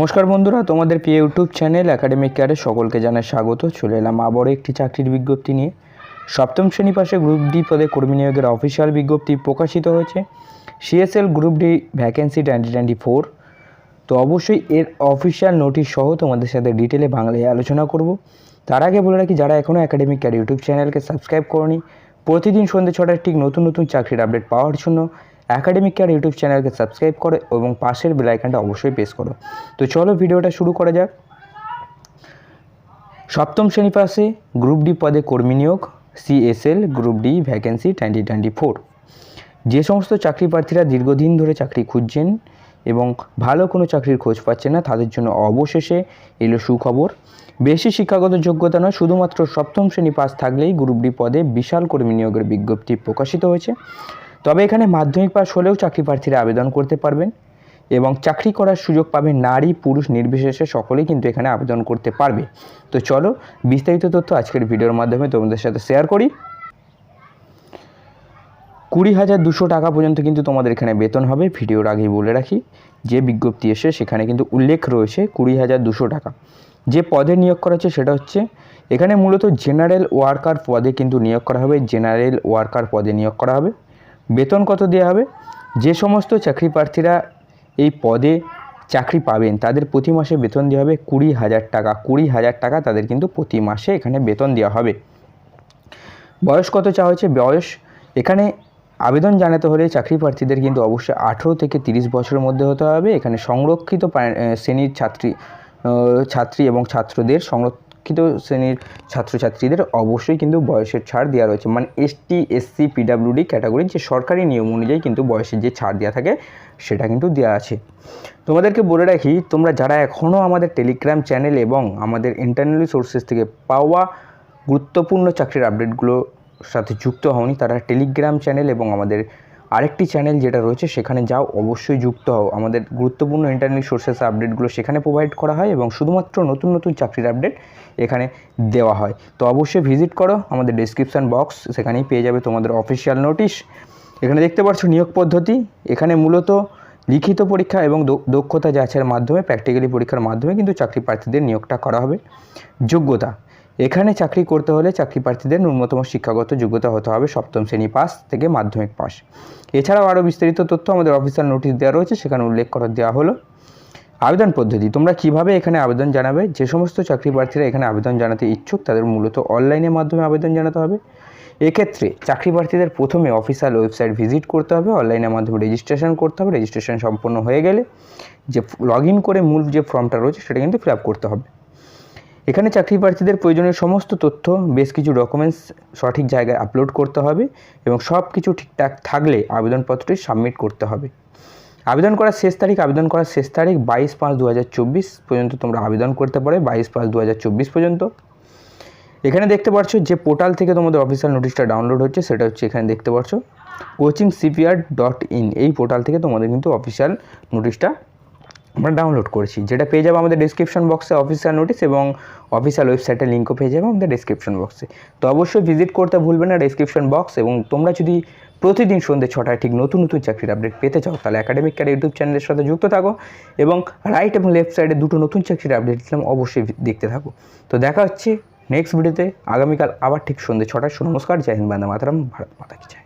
নমস্কার বন্ধুরা, তোমাদের প্রিয় ইউটিউব চ্যানেল একাডেমিক কেয়ারে সকলকে জানাই স্বাগত। চলে এলাম আবারও একটি চাকরির বিজ্ঞপ্তি নিয়ে। সপ্তম শ্রেণি পাশে গ্রুপ ডি পদে কর্মী নিয়োগের অফিসিয়াল বিজ্ঞপ্তি প্রকাশিত হয়েছে। CSL group D vacancy twenty twenty four তো অবশ্যই এর অফিসিয়াল নোটিশ সহ তোমাদের সাথে ডিটেলে বাংলায় আলোচনা করব। তার আগে বলে রাখি, যারা এখনও একাডেমিক কেয়ার ইউটিউব চ্যানেলকে সাবস্ক্রাইব করনি, প্রতিদিন সন্ধ্যে ছটায় ঠিক নতুন নতুন চাকরির আপডেট পাওয়ার জন্য একাডেমিক কেয়ার ইউটিউব চ্যানেলকে সাবস্ক্রাইব করো এবং পাশের বেল আইকনটা অবশ্যই প্রেস করো। তো চলো ভিডিওটা শুরু করা যাক। সপ্তম শ্রেণি পাশে গ্রুপ ডি পদে কর্মী নিয়োগ CSL group D vacancy twenty twenty four যে সমস্ত চাকরি প্রার্থীরা দীর্ঘদিন ধরে চাকরি খুঁজছেন এবং ভালো কোনো চাকরির খোঁজ পাচ্ছেন না, তাদের জন্য অবশেষে এলো সুখবর। বেশি শিক্ষাগত যোগ্যতা নয়, শুধুমাত্র সপ্তম শ্রেণি পাস থাকলেই গ্রুপ ডি পদে বিশাল কর্মী নিয়োগের বিজ্ঞপ্তি প্রকাশিত হয়েছে। তবে এখানে মাধ্যমিক পাশ হলেও চাকরি প্রার্থীরা আবেদন করতে পারবেন এবং চাকরি করার সুযোগ পাবে নারী, পুরুষ নির্বিশেষে সকলেই কিন্তু এখানে আবেদন করতে পারবে। তো চলো, বিস্তারিত তথ্য আজকের ভিডিওর মাধ্যমে তোমাদের সাথে শেয়ার করি। কুড়ি হাজার দুশো টাকা পর্যন্ত কিন্তু তোমাদের এখানে বেতন হবে, ভিডিওর আগেই বলে রাখি। যে বিজ্ঞপ্তি এসে সেখানে কিন্তু উল্লেখ রয়েছে কুড়ি হাজার দুশো টাকা। যে পদে নিয়োগ করা হচ্ছে সেটা হচ্ছে, এখানে মূলত জেনারেল ওয়ার্কার পদে কিন্তু নিয়োগ করা হবে জেনারেল ওয়ার্কার পদে নিয়োগ করা হবে। বেতন কত দেওয়া হবে? যে সমস্ত চাকরি প্রার্থীরা এই পদে চাকরি পাবেন, তাদের প্রতি মাসে বেতন দেওয়া হবে কুড়ি হাজার টাকা। কুড়ি হাজার টাকা তাদের কিন্তু প্রতি মাসে এখানে বেতন দেওয়া হবে। বয়স কত চাওয়া হয়েছে? বয়স? এখানে আবেদন জানাতে হলে চাকরি প্রার্থীদের কিন্তু অবশ্যই আঠেরো থেকে তিরিশ বছরের মধ্যে হতে হবে। এখানে সংরক্ষিত শ্রেণির ছাত্রী ছাত্রী এবং ছাত্রদের সংরক্ষিত শ্রেণির ছাত্রছাত্রীদের অবশ্যই কিন্তু বয়সের ছাড় দেওয়া রয়েছে। মানে এসটি, এসসি, পিডাব্লিউডি ক্যাটাগরির যে সরকারি নিয়ম অনুযায়ী কিন্তু বয়সের যে ছাড় দেওয়া থাকে, সেটা কিন্তু দেওয়া আছে। তোমাদেরকে বলে রাখি, তোমরা যারা এখনও আমাদের টেলিগ্রাম চ্যানেল এবং আমাদের ইন্টারনালি সোর্সেস থেকে পাওয়া গুরুত্বপূর্ণ চাকরির আপডেটগুলোর সাথে যুক্ত হওনি, তারা টেলিগ্রাম চ্যানেল এবং আমাদের আরেকটি চ্যানেল যেটা রয়েছে, সেখানে যাও, অবশ্যই যুক্ত হও। আমাদের গুরুত্বপূর্ণ ইন্টারনেট সোর্সেস আপডেটগুলো সেখানে প্রোভাইড করা হয় এবং শুধুমাত্র নতুন নতুন চাকরির আপডেট এখানে দেওয়া হয়। তো অবশ্যই ভিজিট করো, আমাদের ডিসক্রিপশান বক্স সেখানেই পেয়ে যাবে তোমাদের অফিসিয়াল নোটিশ এখানে দেখতে পাচ্ছ নিয়োগ পদ্ধতি। এখানে মূলত লিখিত পরীক্ষা এবং দক্ষ- দক্ষতা যাচাইয়ের মাধ্যমে প্র্যাকটিক্যালি পরীক্ষার মাধ্যমে কিন্তু চাকরি প্রার্থীদের নিয়োগটা করা হবে। যোগ্যতা। এখানে চাকরি করতে হলে চাকরি প্রার্থীদের ন্যূনতম শিক্ষাগত যোগ্যতা হতে হবে সপ্তম শ্রেণি পাস থেকে মাধ্যমিক পাস। এছাড়াও আরও বিস্তারিত তথ্য আমাদের অফিসিয়াল নোটিশ দেওয়া রয়েছে, সেখানে উল্লেখ করা দেওয়া হলো। আবেদন পদ্ধতি, তোমরা কীভাবে এখানে আবেদন জানাবে? যে সমস্ত চাকরি প্রার্থীরা এখানে আবেদন জানাতে ইচ্ছুক, তাদের মূলত অনলাইনের মাধ্যমে আবেদন জানাতে হবে। এক্ষেত্রে চাকরি প্রার্থীদের প্রথমে অফিসিয়াল ওয়েবসাইট ভিজিট করতে হবে অনলাইনের মাধ্যমে রেজিস্ট্রেশন করতে হবে। রেজিস্ট্রেশন সম্পন্ন হয়ে গেলে যে লগ করে মূল যে ফর্মটা রয়েছে, সেটা কিন্তু ফিল করতে হবে। এখানে চাকরি প্রার্থীদের প্রয়োজনীয় সমস্ত তথ্য, বেশ কিছু ডকুমেন্টস সঠিক জায়গায় আপলোড করতে হবে এবং সব কিছু ঠিকঠাক থাকলে আবেদনপত্রটি সাবমিট করতে হবে। আবেদন করার শেষ তারিখ, আবেদন করার শেষ তারিখ বাইশ পাঁচ দু পর্যন্ত তোমরা আবেদন করতে পারো, বাইশ পাঁচ দু পর্যন্ত। এখানে দেখতে পাচ্ছ যে পোর্টাল থেকে তোমাদের অফিসিয়াল নোটিশটা ডাউনলোড হচ্ছে, সেটা হচ্ছে এখানে দেখতে পাচ্ছ কোচিং সিপিআর ডট ইন এই পোর্টাল থেকে তোমাদের কিন্তু অফিসিয়াল নোটিশটা আমরা ডাউনলোড করেছি। যেটা পেয়ে যাবে আমাদের ডিসক্রিপশন বক্সে অফিসিয়াল নোটিশ এবং অফিসিয়াল ওয়েবসাইটের লিঙ্কও পেয়ে যাবে আমাদের ডিসক্রিপশন বক্সে তো অবশ্যই ভিজিট করতে ভুলবে না ডিসক্রিপশন বক্স এবং তোমরা যদি প্রতিদিন সন্ধ্যে ছটায় ঠিক নতুন নতুন চাকরির আপডেট পেতে চাও, তাহলে একাডেমিক ক্যার ইউটিউব চ্যানেলের সাথে যুক্ত থাকো এবং রাইট এবং লেফট সাইডে দুটো নতুন চাকরির আপডেট দিলাম অবশ্যই দেখতে থাকো। তো দেখা হচ্ছে নেক্সট ভিডিওতে আগামীকাল আবার ঠিক সন্ধ্যে ছটায়। নমস্কার। জয় হিন্দ, বান্দা মাতারাম। ভারত মাতা কি জয়